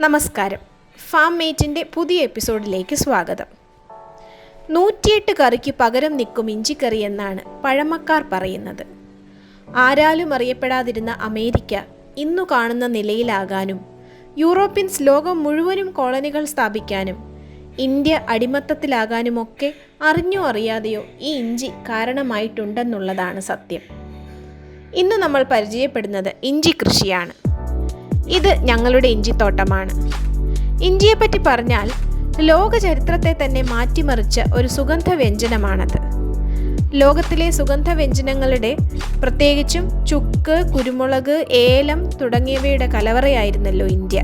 നമസ്കാരം. ഫാം മേറ്റിന്റെ പുതിയ എപ്പിസോഡിലേക്ക് സ്വാഗതം. നൂറ്റിയെട്ട് കറിക്ക് പകരം നിൽക്കും ഇഞ്ചിക്കറി എന്നാണ് പഴമക്കാർ പറയുന്നത്. ആരാലും അറിയപ്പെടാതിരുന്ന അമേരിക്ക ഇന്നു കാണുന്ന നിലയിലാകാനും യൂറോപ്യൻസ് ലോകം മുഴുവനും കോളനികൾ സ്ഥാപിക്കാനും ഇന്ത്യ അടിമത്തത്തിലാകാനുമൊക്കെ അറിഞ്ഞോ അറിയാതെയോ ഈ ഇഞ്ചി കാരണമായിട്ടുണ്ടെന്നുള്ളതാണ് സത്യം. ഇന്ന് നമ്മൾ പരിചയപ്പെടുന്നത് ഇഞ്ചി കൃഷിയാണ്. ഇത് ഞങ്ങളുടെ ഇഞ്ചിത്തോട്ടമാണ്. ഇഞ്ചിയെപ്പറ്റി പറഞ്ഞാൽ ലോക ചരിത്രത്തെ തന്നെ മാറ്റിമറിച്ച ഒരു സുഗന്ധ വ്യഞ്ജനമാണത് ലോകത്തിലെ സുഗന്ധ വ്യഞ്ജനങ്ങളുടെ പ്രത്യേകിച്ചും ചുക്ക് കുരുമുളക് ഏലം തുടങ്ങിയവയുടെ കലവറയായിരുന്നല്ലോ ഇന്ത്യ.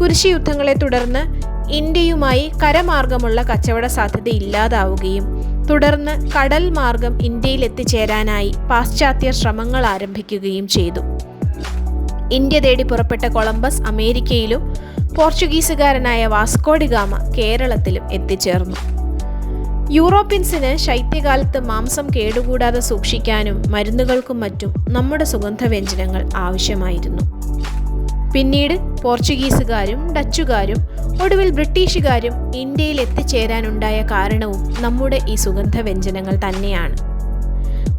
കുരിശി യുദ്ധങ്ങളെ തുടർന്ന് ഇന്ത്യയുമായി കരമാർഗമുള്ള കച്ചവട സാധ്യത ഇല്ലാതാവുകയും തുടർന്ന് കടൽ മാർഗം ഇന്ത്യയിൽ എത്തിച്ചേരാനായി പാശ്ചാത്യ ശ്രമങ്ങൾ ആരംഭിക്കുകയും ചെയ്തു. ഇന്ത്യ തേടി പുറപ്പെട്ട കൊളംബസ് അമേരിക്കയിലും പോർച്ചുഗീസുകാരനായ വാസ്കോഡിഗാമ കേരളത്തിലും എത്തിച്ചേർന്നു. യൂറോപ്യൻസിന് ശൈത്യകാലത്ത് മാംസം കേടുകൂടാതെ സൂക്ഷിക്കാനും മരുന്നുകൾക്കും മറ്റും നമ്മുടെ സുഗന്ധവ്യഞ്ജനങ്ങൾ ആവശ്യമായിരുന്നു. പിന്നീട് പോർച്ചുഗീസുകാരും ഡച്ചുകാരും ഒടുവിൽ ബ്രിട്ടീഷുകാരും ഇന്ത്യയിൽ എത്തിച്ചേരാനുണ്ടായ കാരണവും നമ്മുടെ ഈ സുഗന്ധവ്യഞ്ജനങ്ങൾ തന്നെയാണ്.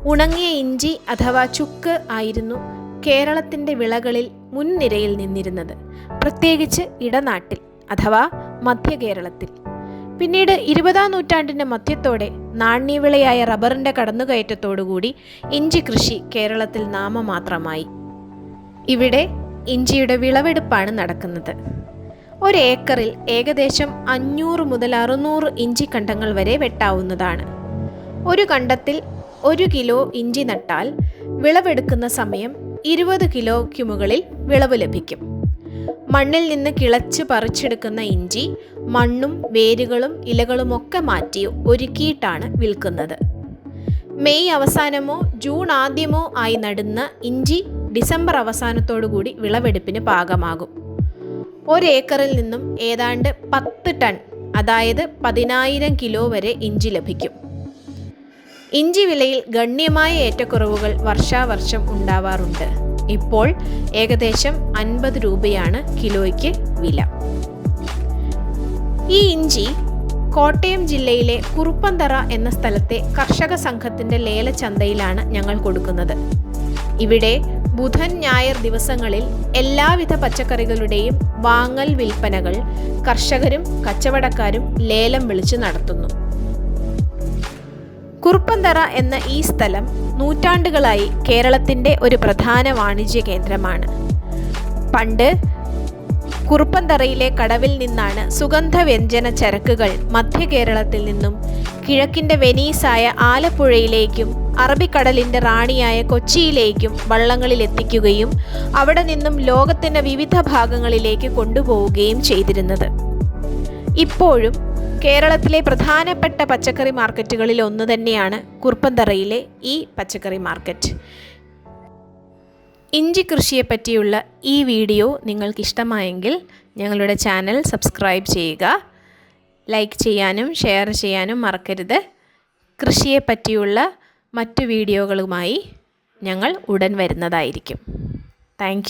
ഉണങ്ങിയ ഇഞ്ചി അഥവാ ചുക്ക് ആയിരുന്നു കേരളത്തിന്റെ വിളകളിൽ മുൻനിരയിൽ നിന്നിരുന്നത്. പ്രത്യേകിച്ച് ഇടനാട്ടിൽ അഥവാ മധ്യ കേരളത്തിൽ പിന്നീട് ഇരുപതാം നൂറ്റാണ്ടിന്റെ മധ്യത്തോടെ നാണ്യവിളയായ റബ്ബറിന്റെ കടന്നുകയറ്റത്തോടുകൂടി ഇഞ്ചി കൃഷി കേരളത്തിൽ നാമമാത്രമായി. ഇവിടെ ഇഞ്ചിയുടെ വിളവെടുപ്പാണ് നടക്കുന്നത്. ഒരു ഏക്കറിൽ ഏകദേശം അഞ്ഞൂറ് മുതൽ അറുന്നൂറ് ഇഞ്ചി കണ്ടങ്ങൾ വരെ വെട്ടാവുന്നതാണ്. ഒരു കണ്ടത്തിൽ ഒരു കിലോ ഇഞ്ചി നട്ടാൽ വിളവെടുക്കുന്ന സമയം ഇരുപത് കിലോയ്ക്ക് മുകളിൽ വിളവ് ലഭിക്കും. മണ്ണിൽ നിന്ന് കിളച്ച് പറിച്ചെടുക്കുന്ന ഇഞ്ചി മണ്ണും വേരുകളും ഇലകളുമൊക്കെ മാറ്റി ഒരുക്കിയിട്ടാണ് വിൽക്കുന്നത്. മെയ് അവസാനമോ ജൂൺ ആദ്യമോ ആയി നടുന്ന ഇഞ്ചി ഡിസംബർ അവസാനത്തോടുകൂടി വിളവെടുപ്പിന് പാകമാകും. ഒരേക്കറിൽ നിന്നും ഏതാണ്ട് പത്ത് ടൺ അതായത് പതിനായിരം കിലോ വരെ ഇഞ്ചി ലഭിക്കും. ഇഞ്ചി വിലയിൽ ഗണ്യമായ ഏറ്റക്കുറവുകൾ വർഷാവർഷം ഉണ്ടാവാറുണ്ട്. ഇപ്പോൾ ഏകദേശം അൻപത് രൂപയാണ് കിലോയ്ക്ക് വില. ഈ ഇഞ്ചി കോട്ടയം ജില്ലയിലെ കുറുപ്പന്തറ എന്ന സ്ഥലത്തെ കർഷക സംഘത്തിന്റെ ലേലച്ചന്തയിലാണ് ഞങ്ങൾ കൊടുക്കുന്നത്. ഇവിടെ ബുധൻ ഞായർ ദിവസങ്ങളിൽ എല്ലാവിധ പച്ചക്കറികളുടെയും വാങ്ങൽ വിൽപ്പനകൾ കർഷകരും കച്ചവടക്കാരും ലേലം വിളിച്ച് നടത്തുന്നു. കുറുപ്പന്തറ എന്ന ഈ സ്ഥലം നൂറ്റാണ്ടുകളായി കേരളത്തിന്റെ ഒരു പ്രധാന വാണിജ്യ കേന്ദ്രമാണ്. പണ്ട് കുറുപ്പന്തറയിലെ കടവിൽ നിന്നാണ് സുഗന്ധവ്യഞ്ജന ചരക്കുകൾ മധ്യ കേരളത്തിൽ നിന്നും കിഴക്കിന്റെ വെനീസായ ആലപ്പുഴയിലേക്കും അറബിക്കടലിന്റെ റാണിയായ കൊച്ചിയിലേക്കും വള്ളങ്ങളിൽ എത്തിക്കുകയും അവിടെ നിന്നും ലോകത്തിന്റെ വിവിധ ഭാഗങ്ങളിലേക്ക് കൊണ്ടുപോവുകയും ചെയ്തിരുന്നത്. ഇപ്പോഴും കേരളത്തിലെ പ്രധാനപ്പെട്ട പച്ചക്കറി മാർക്കറ്റുകളിൽ ഒന്ന് തന്നെയാണ് കുർപ്പന്തറയിലെ ഈ പച്ചക്കറി മാർക്കറ്റ്. ഇഞ്ചി കൃഷിയെ പറ്റിയുള്ള ഈ വീഡിയോ നിങ്ങൾക്ക് ഇഷ്ടമായെങ്കിൽ ഞങ്ങളുടെ ചാനൽ സബ്സ്ക്രൈബ് ചെയ്യുക. ലൈക്ക് ചെയ്യാനും ഷെയർ ചെയ്യാനും മറക്കരുത്. കൃഷിയെ പറ്റിയുള്ള മറ്റു വീഡിയോകളുമായി ഞങ്ങൾ ഉടൻ വരുന്നതായിരിക്കും. താങ്ക്